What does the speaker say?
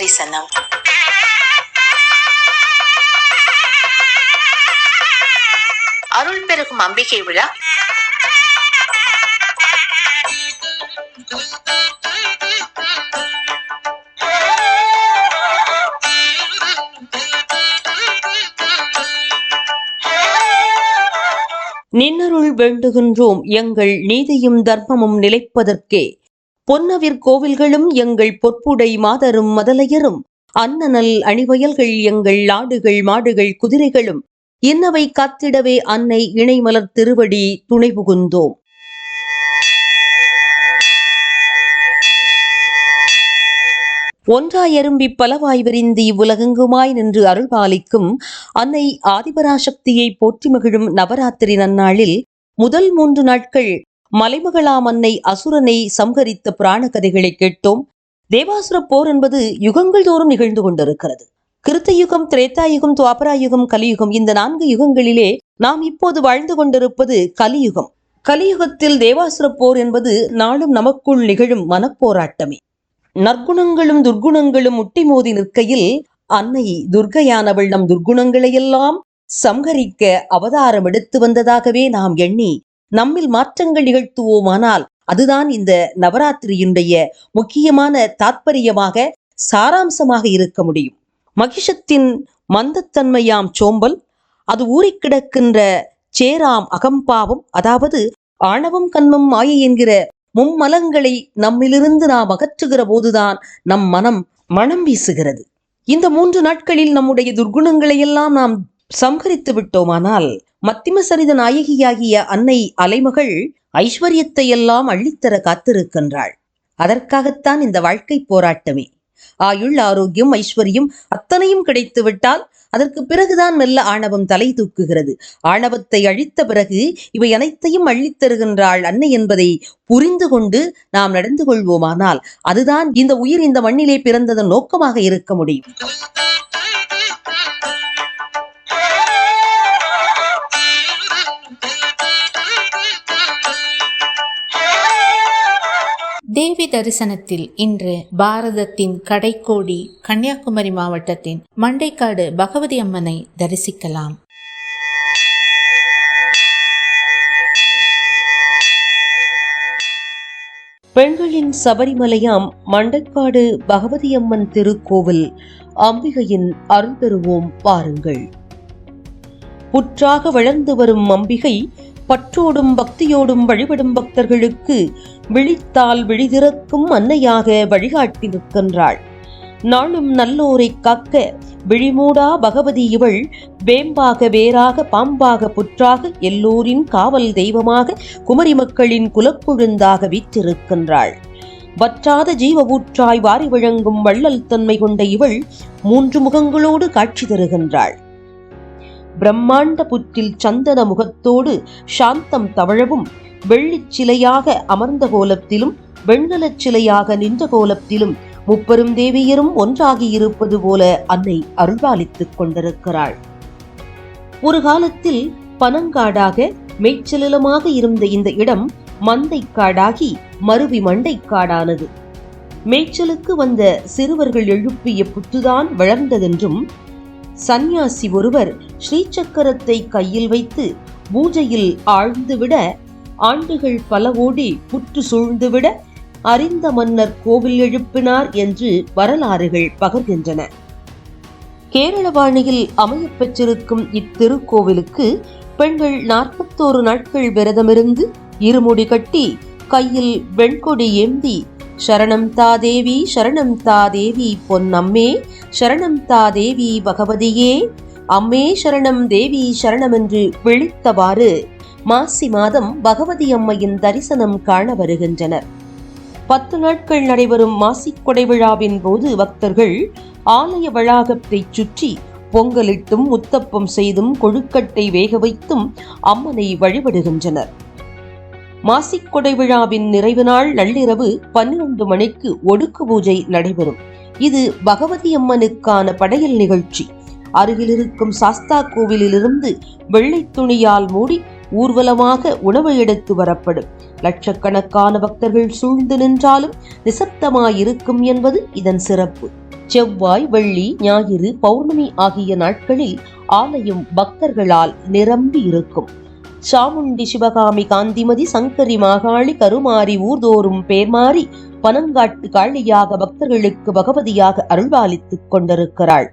தரிசனம் அருள் பெருகும் அம்பிகை விழா. நின்னருள் வேண்டுகின்றோம் எங்கள் நீதியும் தர்மமும் நிலைப்பதற்கே. பொன்னவிர் கோவில்களும் எங்கள் பொற்புடை மாதரும் மதலையரும். அன்னநல் அணிவயல்கள் எங்கள் ஆடுகள் மாடுகள் குதிரைகளும். இன்னவை காத்திடவே அன்னை இணைமலர் திருவடி துணை புகுந்தோம் ஒன்றாய் எறும்பி பலவாய் விரிந்து இவ்வுலகெங்குமாய் நின்று அருள்பாலிக்கும் அன்னை ஆதிபராசக்தியை போற்றி மகிழும் நவராத்திரி நன்னாளில் முதல் மூன்று நாட்கள் மலைமகளாம் அன்னை அசுரனை சம்ஹரித்த புராண கதைகளை கேட்டோம். தேவாசுர போர் என்பது யுகங்கள் தோறும் நிகழ்ந்து கொண்டிருக்கிறது. கிருத்த யுகம் திரேத்தாயுகம் துவாபராயுகம் கலியுகம் இந்த நான்கு யுகங்களிலே நாம் இப்போது வாழ்ந்து கொண்டிருப்பது கலியுகம். கலியுகத்தில் தேவாசுர போர் என்பது நாளும் நமக்குள் நிகழும் மனப்போராட்டமே. நற்குணங்களும் துர்க்குணங்களும் முட்டி மோதி நிற்கையில் அன்னை துர்கையானவள் நம் துர்க்குணங்களையெல்லாம் சம்ஹரிக்க அவதாரம் எடுத்து வந்ததாகவே நாம் எண்ணி நம்மில் மாற்றங்கள் நிகழ்த்துவோமானால் அதுதான் இந்த நவராத்திரியினுடைய முக்கியமான தாத்பரியமாக சாராம்சமாக இருக்க முடியும். மகிஷத்தின் மந்தத்தன்மையாம் சோம்பல் அது ஊறிக் கிடக்கின்ற சேராம் அகம்பாவம் அதாவது ஆணவம் கண்மம் மாயை என்கிற மும்மலங்களை நம்மிலிருந்து நாம் அகற்றுகிற போதுதான் நம் மனம் மனம் வீசுகிறது. இந்த மூன்று நாட்களில் நம்முடைய துர்குணங்களை எல்லாம் நாம் சம்ஹரித்து விட்டோமானால் மத்திம சரித நாயகியாகிய அன்னை அலைமகள் ஐஸ்வர்யத்தை எல்லாம் அள்ளித்தர காத்திருக்கின்றாள். அதற்காகத்தான் இந்த வாழ்க்கை போராட்டமே. ஆயுள் ஆரோக்கியம் ஐஸ்வர்யம் அத்தனையும் கிடைத்து விட்டால் அதற்கு பிறகுதான் மெல்ல ஆணவம் தலை தூக்குகிறது. ஆணவத்தை அழித்த பிறகு இவை அனைத்தையும் அள்ளித் தருகின்றாள் அன்னை என்பதை புரிந்து கொண்டு நாம் நடந்து கொள்வோமானால் அதுதான் இந்த உயிர் இந்த மண்ணிலே பிறந்ததன் நோக்கமாக இருக்க முடியும். தேவி தரிசனத்தில் இன்று பாரதத்தின் கடைக்கோடி கன்னியாகுமரி மாவட்டத்தின் மண்டைக்காடு பகவதி அம்மனை தரிசிக்கலாம். பெண்களின் சபரிமலையாம் மண்டக்காடு பகவதியம்மன் திருக்கோவில் அம்பிகையின் அருள் பெறுவோம் பாருங்கள். புற்றாக வளர்ந்து வரும் அம்பிகை பற்றோடும் பக்தியோடும் வழிபடும் பக்தர்களுக்கு விழித்தால் விழிதிறக்கும் அன்னையாக வழிகாட்டி நிற்கின்றாள். நாளும் நல்லோரைக் காக்க விழிமூடா பகவதி இவள் வேம்பாக வேறாக பாம்பாக புற்றாக எல்லோரின் காவல் தெய்வமாக குமரி மக்களின் குலக்குழுந்தாக வீற்றிருக்கின்றாள். வற்றாத ஜீவ ஊற்றாய் வாரி வழங்கும் வள்ளல் தன்மை கொண்ட இவள் மூன்று முகங்களோடு காட்சி தருகின்றாள். பிரம்மாண்ட புற்றில் சந்தன முகத்தோடு சாந்தம் தவழவும் வெள்ளிச் சிலையாக அமர்ந்த கோலத்திலும் வெண்கலச் சிலையாக நின்ற கோலத்திலும் முப்பெரும் தேவியரும் ஒன்றாகி இருப்பது போல அன்னை அருள்பாலித்துக் கொண்டிருக்கிறாள். ஒரு காலத்தில் பனங்காடாக மேய்ச்சலிலமாக இருந்த இந்த இடம் மந்தைக்காடாகி மருவி மண்டைக்காடானது மேய்ச்சலுக்கு வந்த சிறுவர்கள் எழுப்பிய புத்துதான் வளர்ந்ததென்றும் சந்நியாசி ஒருவர் ஸ்ரீசக்கரத்தை கையில் வைத்து பூஜையில் ஆழ்ந்துவிட ஆண்டுகள் பல ஓடி புற்று சூழ்ந்துவிட அறிந்த மன்னர் கோவில் எழுப்பினார் என்று வரலாறுகள் பகர்கின்றன. கேரளவாணியில் அமையப் பெற்றிருக்கும் இத்திருக்கோவிலுக்கு பெண்கள் நாற்பத்தோரு நாட்கள் விரதமிருந்து இருமுடி கட்டி கையில் வெண்கொடி ஏந்தி சரணம் தாதேவி சரணம் தாதேவி பொன்னம்மே சரணம் தாதேவி பகவதியே. அம்மே சரணம் தேவி சரணம் என்று விழித்தவாறு மாசி மாதம் பகவதி அம்மையின் தரிசனம் காண வருகின்றனர். பத்து நாட்கள் நடைபெறும் மாசி கொடை விழாவின் போது பக்தர்கள் ஆலய வளாகத்தை சுற்றி பொங்கலிட்டும் முத்தப்பம் செய்தும் கொழுக்கட்டை வேக வைத்தும் அம்மனை வழிபடுகின்றனர். மாசிக் கொடை விழாவின் நிறைவு நாள் நள்ளிரவு பன்னிரண்டு மணிக்கு ஒடுக்கு பூஜை நடைபெறும். இது பகவதி அம்மனுக்கான படையல் நிகழ்ச்சி. அருகில் இருக்கும் சாஸ்தா கோவிலிலிருந்து வெள்ளை துணியால் மூடி ஊர்வலமாக உணவு எடுத்து வரப்படும். லட்சக்கணக்கான பக்தர்கள் சூழ்ந்து நின்றாலும் நிசப்தமாயிருக்கும் என்பது இதன் சிறப்பு. செவ்வாய் வெள்ளி ஞாயிறு பௌர்ணமி ஆகிய நாட்களில் ஆலயம் பக்தர்களால் நிரம்பி இருக்கும் சாமுண்டி சிவகாமி காந்திமதி சங்கரி மாகாளி கருமாரி ஊர்தோறும் பேர்மாறி பனங்காட்டு காளியாக பக்தர்களுக்கு பகவதியாக அருள்பாலித்துக் கொண்டிருக்கிறாள்.